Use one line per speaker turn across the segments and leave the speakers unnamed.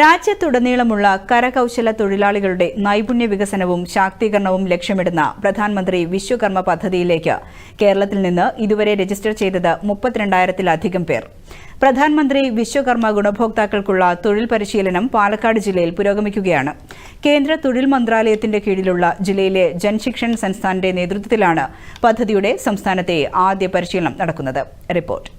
രാജ്യത്തുടനീളമുള്ള കരകൗശല തൊഴിലാളികളുടെ നൈപുണ്യ വികസനവും ശാക്തീകരണവും ലക്ഷ്യമിടുന്ന പ്രധാനമന്ത്രി വിശ്വകർമ്മ പദ്ധതിയിലേക്ക് കേരളത്തിൽ നിന്ന് ഇതുവരെ രജിസ്റ്റർ ചെയ്തത് മുപ്പത്തിരണ്ടായിരത്തിലധികം പേർ. പ്രധാനമന്ത്രി വിശ്വകർമ്മ ഗുണഭോക്താക്കൾക്കുള്ള തൊഴിൽ പരിശീലനം പാലക്കാട് ജില്ലയിൽ പുരോഗമിക്കുകയാണ്. കേന്ദ്ര തൊഴിൽ മന്ത്രാലയത്തിന്റെ കീഴിലുള്ള ജില്ലയിലെ ജൻശിക്ഷൻ സംസ്ഥാനന്റെ നേതൃത്വത്തിലാണ് പദ്ധതിയുടെ സംസ്ഥാനത്തെ ആദ്യ പരിശീലനം നടക്കുന്നത്. റിപ്പോർട്ട്.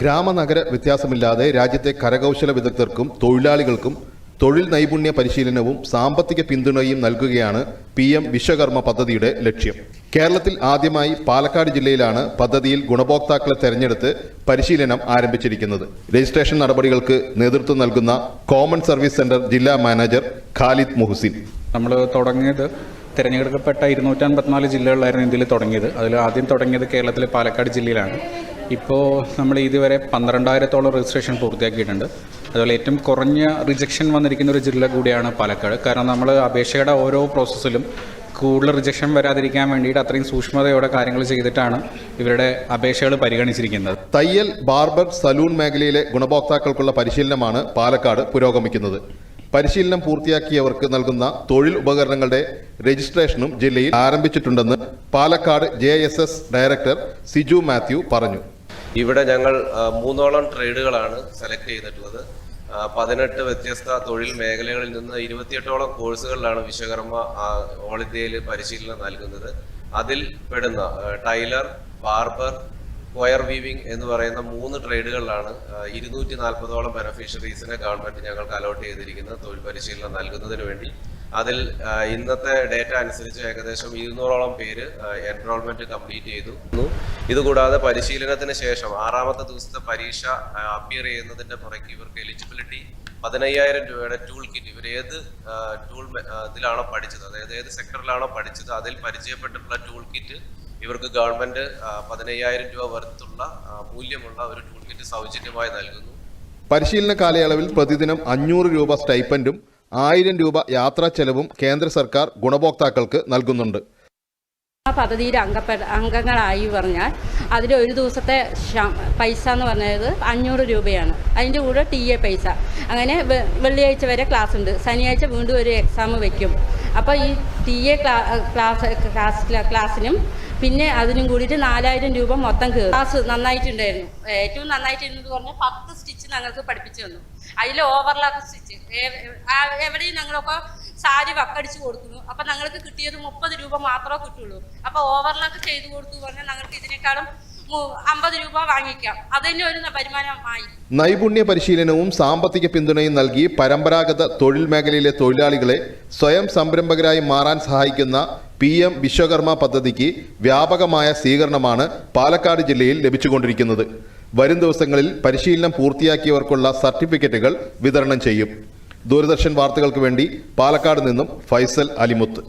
ഗ്രാമനഗര വ്യത്യാസമില്ലാതെ രാജ്യത്തെ കരകൗശല വിദഗ്ധർക്കും തൊഴിലാളികൾക്കും തൊഴിൽ നൈപുണ്യ പരിശീലനവും സാമ്പത്തിക പിന്തുണയും നൽകുകയാണ് പി എം വിശ്വകർമ്മ പദ്ധതിയുടെ ലക്ഷ്യം. കേരളത്തിൽ ആദ്യമായി പാലക്കാട് ജില്ലയിലാണ് പദ്ധതിയിൽ ഗുണഭോക്താക്കളെ തെരഞ്ഞെടുത്ത് പരിശീലനം ആരംഭിച്ചിരിക്കുന്നത്. രജിസ്ട്രേഷൻ നടപടികൾക്ക് നേതൃത്വം നൽകുന്ന കോമൺ സർവീസ് സെന്റർ ജില്ലാ മാനേജർ ഖാലിദ് മുഹസിൻ.
നമ്മൾ തുടങ്ങിയത് തിരഞ്ഞെടുക്കപ്പെട്ട ഇരുന്നൂറ്റൻപത്തിനാല് ജില്ലകളിലായിരുന്നു ഇന്ത്യയിൽ തുടങ്ങിയത്. അതിൽ ആദ്യം തുടങ്ങിയത് കേരളത്തിലെ പാലക്കാട് ജില്ലയിലാണ്. ഇപ്പോൾ നമ്മൾ ഇതുവരെ പന്ത്രണ്ടായിരത്തോളം രജിസ്ട്രേഷൻ പൂർത്തിയാക്കിയിട്ടുണ്ട്. അതുപോലെ ഏറ്റവും കുറഞ്ഞ റിജക്ഷൻ വന്നിരിക്കുന്ന ഒരു ജില്ല കൂടിയാണ് പാലക്കാട്. കാരണം നമ്മൾ അപേക്ഷയുടെ ഓരോ പ്രോസസ്സിലും കൂടുതൽ റിജക്ഷൻ വരാതിരിക്കാൻ വേണ്ടിയിട്ട് അത്രയും സൂക്ഷ്മതയോടെ കാര്യങ്ങൾ ചെയ്തിട്ടാണ് ഇവരുടെ അപേക്ഷകൾ പരിഗണിച്ചിരിക്കുന്നത്.
തയ്യൽ ബാർബർ സലൂൺ മേഖലയിലെ ഗുണഭോക്താക്കൾക്കുള്ള പരിശീലനമാണ് പാലക്കാട് പുരോഗമിക്കുന്നത്. പരിശീലനം പൂർത്തിയാക്കിയവർക്ക് നൽകുന്ന തൊഴിൽ ഉപകരണങ്ങളുടെ രജിസ്ട്രേഷനും ജില്ലയിൽ ആരംഭിച്ചിട്ടുണ്ടെന്ന് പാലക്കാട് ജെ ഡയറക്ടർ സിജു മാത്യു പറഞ്ഞു.
ഇവിടെ ഞങ്ങൾ മൂന്നോളം ട്രേഡുകളാണ് സെലക്ട് ചെയ്തിട്ടുള്ളത്. പതിനെട്ട് വ്യത്യസ്ത തൊഴിൽ മേഖലകളിൽ നിന്ന് ഇരുപത്തിയെട്ടോളം കോഴ്സുകളിലാണ് വിശ്വകർമ്മ ഓൾ ഇന്ത്യയിൽ പരിശീലനം നൽകുന്നത്. അതിൽ പെടുന്ന ടൈലർ ബാർബർ കൊയർ വീവിംഗ് എന്ന് പറയുന്ന മൂന്ന് ട്രേഡുകളിലാണ് ഇരുന്നൂറ്റി നാൽപ്പതോളം ബെനഫിഷ്യറീസിനെ ഗവൺമെന്റ് ഞങ്ങൾക്ക് അലോട്ട് ചെയ്തിരിക്കുന്നത് തൊഴിൽ പരിശീലനം നൽകുന്നതിന് വേണ്ടി. അതിൽ ഇന്നത്തെ ഡേറ്റ അനുസരിച്ച് ഏകദേശം ഇരുന്നൂറോളം പേര് എൻറോൾമെന്റ് കംപ്ലീറ്റ് ചെയ്തു. ഇതുകൂടാതെ പരിശീലനത്തിന് ശേഷം ആറാമത്തെ ദിവസത്തെ പരീക്ഷ അപ്പിയർ ചെയ്യുന്നതിന്റെ പുറകെ ഇവർക്ക് എലിജിബിലിറ്റി പതിനയ്യായിരം രൂപയുടെ ടൂൾ കിറ്റ് ഇവർ ഏത് ടൂൾ ഇതിലാണോ പഠിച്ചത്? അതായത് ഏത് സെക്ടറിലാണോ പഠിച്ചത്? അതിൽ പരിചയപ്പെട്ടിട്ടുള്ള ടൂൾ കിറ്റ് ഇവർക്ക് ഗവൺമെന്റ് പതിനയ്യായിരം രൂപ വർത്തുള്ള മൂല്യമുള്ള ഒരു ടൂൾ കിറ്റ് സൗജന്യമായി നൽകുന്നു.
പരിശീലന കാലയളവിൽ പ്രതിദിനം അഞ്ഞൂറ് രൂപ സ്റ്റൈപ്പൻഡും ആയിരം രൂപ യാത്രാ ചെലവും കേന്ദ്ര സർക്കാർ ഗുണഭോക്താക്കൾക്ക് നൽകുന്നുണ്ട്.
ആ പദ്ധതിയിൽ അംഗപ്പെ അംഗങ്ങളായി പറഞ്ഞാൽ അതിൽ ഒരു ദിവസത്തെ പൈസ എന്ന് പറഞ്ഞത് അഞ്ഞൂറ് രൂപയാണ്. അതിന്റെ കൂടെ ടി എ പൈസ. അങ്ങനെ വെള്ളിയാഴ്ച വരെ ക്ലാസ് ഉണ്ട് ശനിയാഴ്ച വീണ്ടും ഒരു എക്സാം വെക്കും. അപ്പോൾ ഈ ടി എ ക്ലാസ് ക്ലാസ് ക്ലാസ്സിനും പിന്നെ അതിനും കൂടിയിട്ട് നാലായിരം രൂപ മൊത്തം കയറും ക്ലാസ് നന്നായിട്ടുണ്ടായിരുന്നു. ഏറ്റവും നന്നായിട്ടിരുന്നത് പറഞ്ഞാൽ പത്ത് സ്റ്റിച്ച് ഞങ്ങൾക്ക് പഠിപ്പിച്ചു തന്നു. അതിൽ ഓവർലാക്ക് സ്റ്റിച്ച്. എവിടെയും ഞങ്ങളൊക്കെ സാരി വക്കടിച്ച് കൊടുക്കുന്നു. അപ്പം ഞങ്ങൾക്ക് കിട്ടിയത് മുപ്പത് രൂപ മാത്രമേ കിട്ടുള്ളൂ. അപ്പോൾ ഓവർലാക്ക് ചെയ്ത് കൊടുത്തു പറഞ്ഞാൽ ഞങ്ങൾക്ക് ഇതിനേക്കാളും
നൈപുണ്യ പരിശീലനവും സാമ്പത്തിക പിന്തുണയും നൽകി പരമ്പരാഗത തൊഴിൽ മേഖലയിലെ തൊഴിലാളികളെ സ്വയം സംരംഭകരായി മാറാൻ സഹായിക്കുന്ന പി എം വിശ്വകർമ്മ പദ്ധതിക്ക് വ്യാപകമായ സ്വീകരണമാണ് പാലക്കാട് ജില്ലയിൽ ലഭിച്ചുകൊണ്ടിരിക്കുന്നത്. വരും ദിവസങ്ങളിൽ പരിശീലനം പൂർത്തിയാക്കിയവർക്കുള്ള സർട്ടിഫിക്കറ്റുകൾ വിതരണം ചെയ്യും. ദൂരദർശൻ വാർത്തകൾക്ക് വേണ്ടി പാലക്കാട് നിന്നും ഫൈസൽ അലിമുത്ത്.